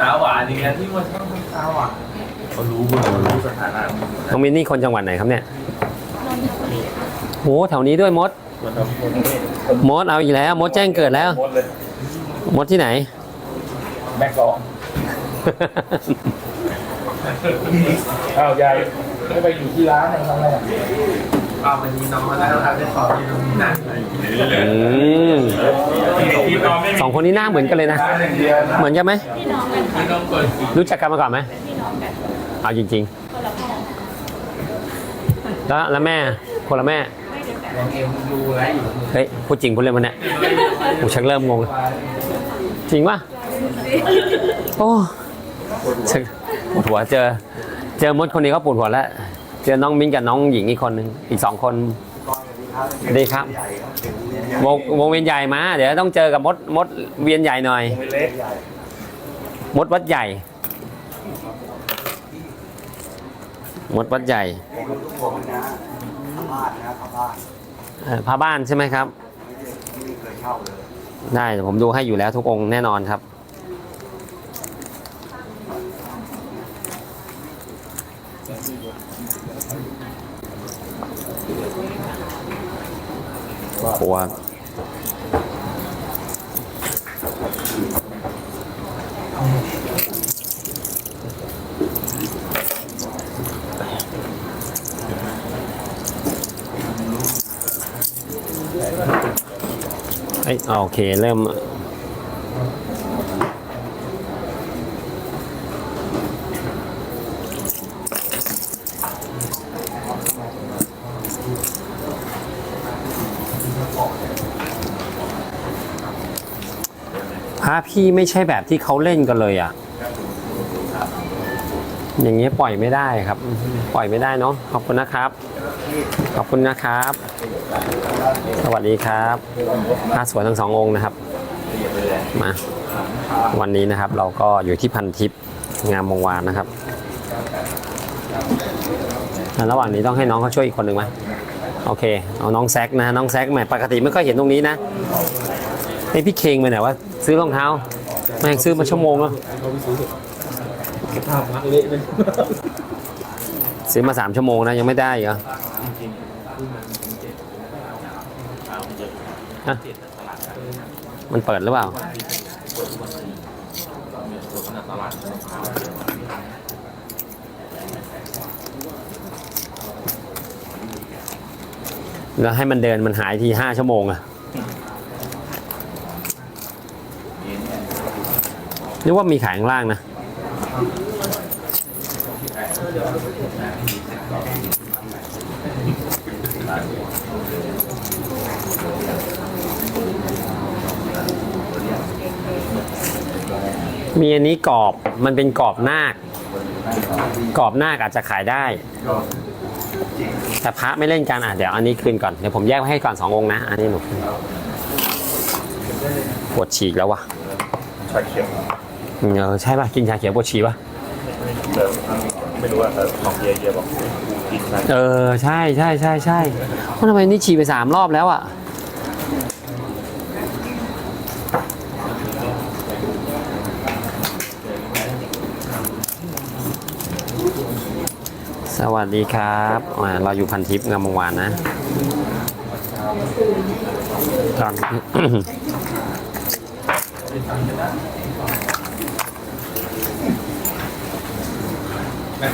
ตาหวานอย่างเงี้ยที่มันชอบทำตาหวานเขารู้หมดเขารู้สถานะน้องมินนี่คนจังหวัดไหนครับเนี่ยโหแถวนี้ด้วยมด มันทำคนนี้มดเอาอีกแล้ว มดแจ้งเกิดแล้ว หมดเลยมดที่ไหน แม่กองอ้าวยายไม่ไปอยู่ที่ร้านไหนทำอะไรอะ อ้าววันนี้น้องมาแล้วครับได้ขอที่น้องมีหนักเลยอืมที่น้องไม่มีสองคนนี้หน้าเหมือนกันเลยนะร้านอย่างเดียวนะ เหมือนกันไหม พี่น้องกันค่ะที่น้องเปิดรู้จักกันมาก่อนไหม พี่น้องกันเอาจริง คนละพ่อๆ แล้วแล้วแม่ คนละแม่ ไม่เดียวกันน้องเอ็มดูไรอยู่เฮ้ยพูดจริงพูดเล่นมันเนี่ยกูชักเริ่มงงจริงปะโอ้ชักปวดหัวเจอ เจอมดคนนี้ก็ปวดหัวแล้ว เจอน้องมิ้นกับน้องหญิงอีกคนหนึ่งอีกสองคนดีครับวงวงเวียนใหญ่มา เดี๋ยวต้องเจอกับมดมดเวียนใหญ่หน่อยเล็กมดวัดใหญ่ มดวัดใหญ่เอ่อพระบ้านใช่ไหมครับ ได้เดี๋ยวผมดูให้อยู่แล้วทุกองค์แน่นอนครับ ครัวเอ้ยโอเค เริ่ม พระพี่ไม่ใช่แบบที่เขาเล่นกันเลยอะ อย่างเงี้ยปล่อยไม่ได้ครับ ปล่อยไม่ได้เนาะขอบคุณนะครับ ขอบคุณนะครับ สวัสดีครับพระสวยทั้งสององค์นะครับมาวันนี้นะครับเราก็อยู่ที่พันทิพย์งามวงวานนะครับระหว่างนี้ต้องให้น้องเขาช่วยอีกคนหนึ่งไหมโอเค เอาน้องแซกนะน้องแซกแหมปกติไม่ค่อยเห็นตรงนี้นะไอพี่เคงไปไหนวะ ซื้อรองเท้าแม่งซื้อมาชั่วโมงแล้วซื้อมาสามชั่วโมงนะยังไม่ได้เหรอฮะมันเปิดหรือเปล่าแล้วให้มันเดินมันหายทีห้าชั่วโมงอะ นึกว่ามีขายข้างล่างนะ มีอันนี้กรอบมันเป็นกรอบนาคกรอบนาคอาจจะขายได้ แต่พระไม่เล่นกันอะเดี๋ยวอันนี้คืนก่อน เดี๋ยวผมแยกไว้ให้ก่อนสององค์นะ อันนี้หนูปวดฉีกแล้ววะชาเขียว เออใช่ป่ะกินชาเขียวปวดฉี่ป่ะเดิมไม่รู้ว่าของเยียเยียบอกกินอะไรเออใช่ใช่ใช่ใช่ว่าทำไมนี่ฉี่ไปสามรอบแล้วอะสวัสดีครับอ่าเราอยู่พันทิพย์งามวงวานนะตอน รอบ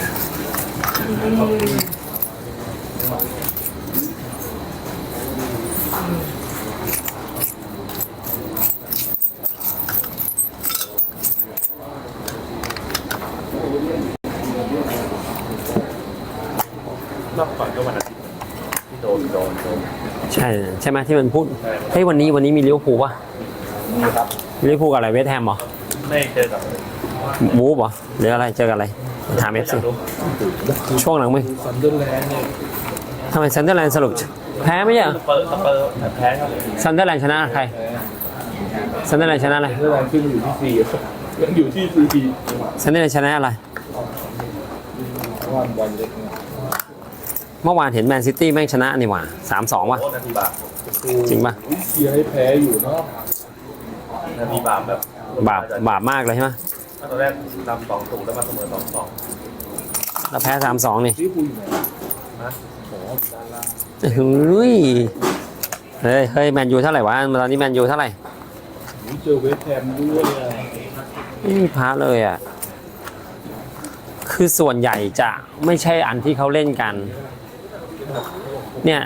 ก่อนก็วันอาทิตย์ที่โดนโดนโดนใช่ใช่ไหมที่มันพูดใช่เฮ้ยวันนี้วันนี้มีลิเวอร์พูลป่ะนี่ครับลิเวอร์พูลกับอะไรเวสต์แฮมเหรอไม่เจอกับวูฟเหรอหรืออะไรเจอกันอะไร ถามเอฟซีรู้ช่วงหลังมึงซันเดอร์แลนด์เนี่ยทำไมซันเดอร์แลนด์สรุปแพ้ไม่ใช่เหรอสเปอร์สเปอร์แต่แพ้ครับซันเดอร์แลนด์ชนะใครซันเดอร์แลนด์ชนะอะไรซันเดอร์แลนด์ขึ้นอยู่ที่สี่ยังอยู่ที่สี่ทีซันเดอร์แลนด์ชนะอะไรวันวันเล็กเนี่ยเมื่อวานเห็นแมนซิตี้แม่งชนะนี่หว่าสามสองว่ะโอ้นาทีบาปจริงป่ะเชียร์ให้แพ้อยู่เนาะนาทีบาปแบบบาปบาปมากเลยใช่ไหม ตอนแรกนำสองถูกแล้วมาเสมอสองสองแล้วแพ้สามสองนี่ลิเวอร์พูลอยู่ไหนนะโอ้โหด้านล่างเฮ้ยเฮ้ยเฮ้ยแมนยูเท่าไหร่วะตอนนี้แมนยูเท่าไหร่นี่เจอเวสต์แฮมด้วยอะไม่มีพระเลยอะ คือส่วนใหญ่จะไม่ใช่อันที่เขาเล่นกัน เนี่ย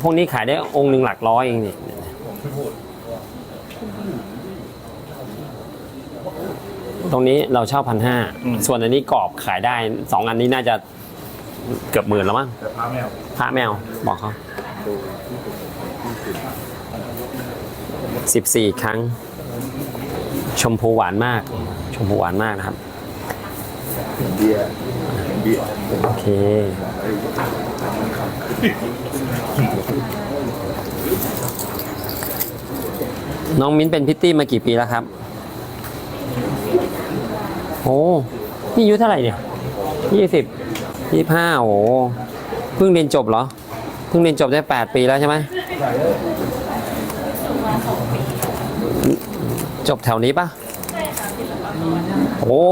พวกนี้ขายได้องค์หนึ่งหลักร้อยเองนี่ ตรงนี้เราเช่าพันห้าส่วนอันนี้กรอบขายได้สองอันนี้น่าจะเกือบหมื่นแล้วมั้งแต่พาแมวพระแมวบอกเขาสิบสี่ครั้ง ชมพูหวานมาก ชมพูหวานมากนะครับ เบียร์เบียร์โอเค น้องมิ้นเป็นพิตตี้มากี่ปีแล้วครับ โอ้นี่อายุเท่าไหร่เนี่ยยี่สิบยี่ห้าโอ้เพิ่งเรียนจบเหรอ เพิ่งเรียนจบได้แปดปีแล้วใช่ไหมจบแถวนี้ปะโอ้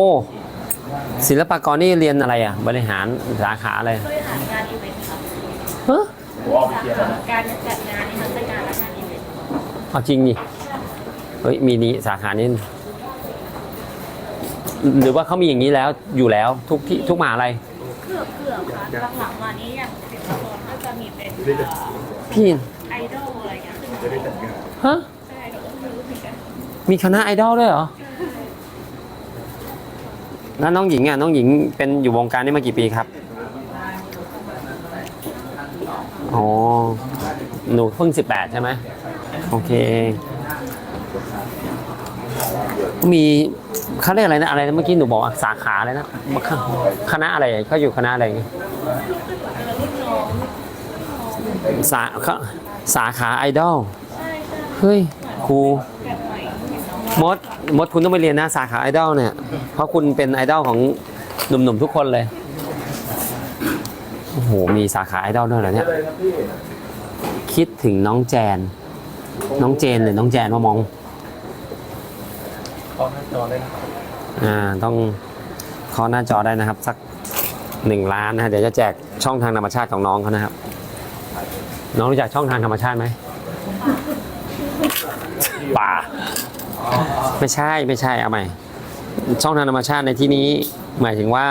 ศิลปากรนี่เรียนอะไรอะ บริหารสาขาอะไรบริหารงานอีเวนต์ค่ะฮะผมเอาไปเกียร์แล้วนะการจัดงานนิทรรศการและงานอีเวนต์เอาจริงดิเฮ้ยมีนี้สาขานี้ หรือว่าเขามีอย่างนี้แล้วอยู่แล้วทุกที่ทุกมหาลัยเกือบเกือบค่ะหลังๆมานี้อย่างสิงคโปร์ก็จะมีเป็นเอ่อพี่ไอดอลอะไรอย่างเงี้ยขึ้นจะได้จัดงานฮะใช่เราก็ไม่รู้เหมือนกันมีคณะไอดอลด้วยเหรอแล้วน้องหญิงอะน้องหญิงเป็นอยู่วงการนี้มากี่ปีครับอ๋อหนูเพิ่งสิบแปดใช่ไหมโอเค มี เขาเรียกอะไรนะอะไรนะเมื่อกี้หนูบอกสาขาอะไรนะคคณะอะไรเขาอยู่คณะอะไรรุ่นน้องสาขาสาขาไอดอลเฮ้ยครูมดมดคุณต้องไปเรียนนะสาขาไอดอลเนี่ย เพราะคุณเป็นไอดอลของหนุ่มๆทุกคนเลยโอ้โหมีสาขาไอดอลด้วยเหรอเนี่ยคิดถึงน้องแจน น้องเจนหรือน้องแจนมามอง ตอนหน้าจอได้นะครับอ่าต้องเคาะหน้าจอได้นะครับ สักหนึ่งล้านนะฮะเดี๋ยวจะแจกช่องทางธรรมชาติของน้องเขานะครับ น้องรู้จักช่องทางธรรมชาติไหมป่า ไม่ใช่ไม่ใช่เอาใหม่ ช่องทางธรรมชาติในที่นี้หมายถึงว่า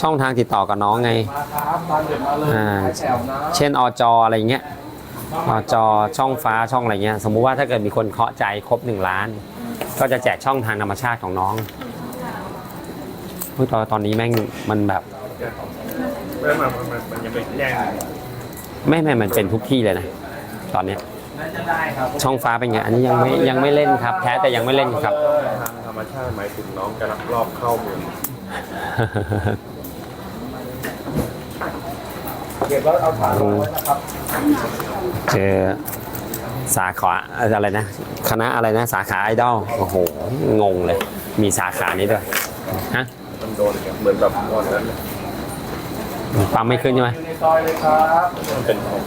ช่องทางติดต่อกับน้องไงมาครับตามเดี๋ยวมาเลยอ่าแถวนะเช่นอจอะไรเงี้ยอจช่องฟ้าช่องอะไรเงี้ยสมมุติว่าถ้าเกิดมีคนเคาะใจครบหนึ่งล้าน ก็จะแจกช่องทางธรรมชาติของน้องเฮ้ยตอนตอนนี้แม่งมันแบบไม่มันมันมันยังไม่แย่งไม่ไม่มันเป็นทุกที่เลยนะ ตอนเนี้ยน่าจะได้ครับช่องฟ้าเป็นไง อันนี้ยังไม่ยังไม่เล่นครับ แท้แต่ยังไม่เล่นครับ ทางธรรมชาติหมายถึงน้องจะลักลอบเข้าเมืองเก็บแล้วเอาถาดลงไว้นะครับ เจอ สาขาอะไรนะ คณะอะไรนะ สาขาไอดอลโอ้โห งงเลย มีสาขานี้ด้วยฮะมันโดนเหมือนแบบตอนนั้นปั๊มไม่ขึ้นใช่ไหมในซอยเลยครับมันเป็นของ